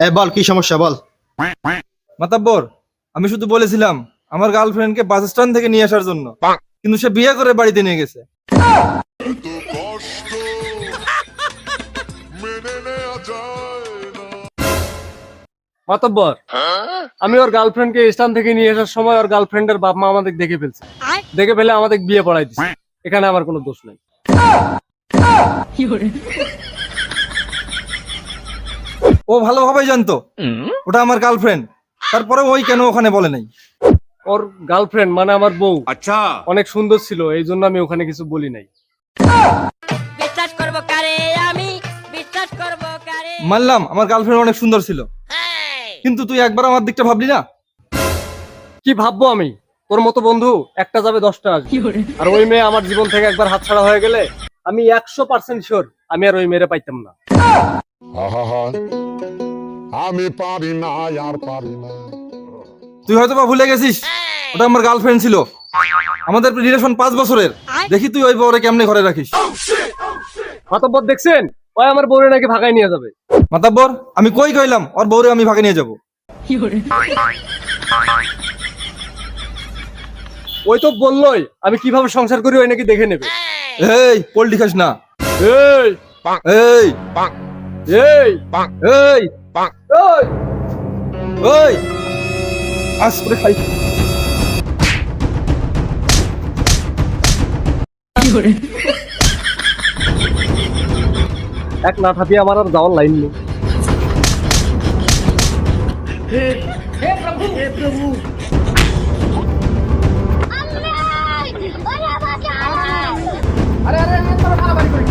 এ বল কি সমস্যা বল। মাতাব্বর আমি শুধু বলেছিলাম আমার গার্লফ্রেন্ডকে বাস স্ট্যান্ড থেকে নিয়ে আসার জন্য। কিন্তু সে বিয়ে করে বাড়িতে নিয়ে গেছে। মাতব্বর আমি ওর গার্লফ্রেন্ডকে স্থান থেকে নিয়ে আসার সময় ওর গার্লফ্রেন্ডের বাপ মা আমাদের দেখে ফেলছে। দেখে ফেলে আমাদের বিয়ে পড়াই দিচ্ছে এখানে আমার কোনো দোষ নেই। ও ভালোভাবেই জানতো। ওটা আমার গার্লফ্রেন্ড তারপরে ওই কেন ওখানে বলে নাই? ওর গার্লফ্রেন্ড মানে আমার বউ। আচ্ছা। অনেক সুন্দর ছিল এই জন্য আমি ওখানে কিছু বলি নাই। বিশ্বাস করব কারে আমি? বিশ্বাস করব কারে? মানলাম আমার গার্লফ্রেন্ড অনেক সুন্দর ছিল। কিন্তু তুই একবার আমার দিকটা ভাবলি না? কি ভাববো আমি? তোর মতো বন্ধু একটা যাবে দশটা আসবে আর ওই মেয়ে আমার জীবন থেকে একবার হাত ছাড়া হয়ে গেলে আমি একশো পার্সেন্ট শিওর আমি আর ওই মেয়েরা পাইতাম না। আমি পারি না আর পারি না। তুই হয়তো বা ভুলে গেছিস ওটা আমার গার্লফ্রেন্ড ছিল। আমাদের রিলেশন পাঁচ বছরের। দেখি তুই ওই বউরে কেমনে ঘরে রাখিস। মাতব্বর দেখছেন? ওই আমার বউরে নাকি ভাগায় নিয়ে যাবে। মাতাব্বর আমি কই কইলাম ওর বউরে আমি ভাগে নিয়ে যাব। ওই তো বললোই আমি কীভাবে সংসার করি ওই নাকি দেখে নেবে। এই পোল্ট্রি খাস না। এই। এই। এই এই এই ওই আজ করে খাই এক না থাপিয়ে আমার আর যাওয়ার লাইন নেই আরে আরে তোর মারামারি করিস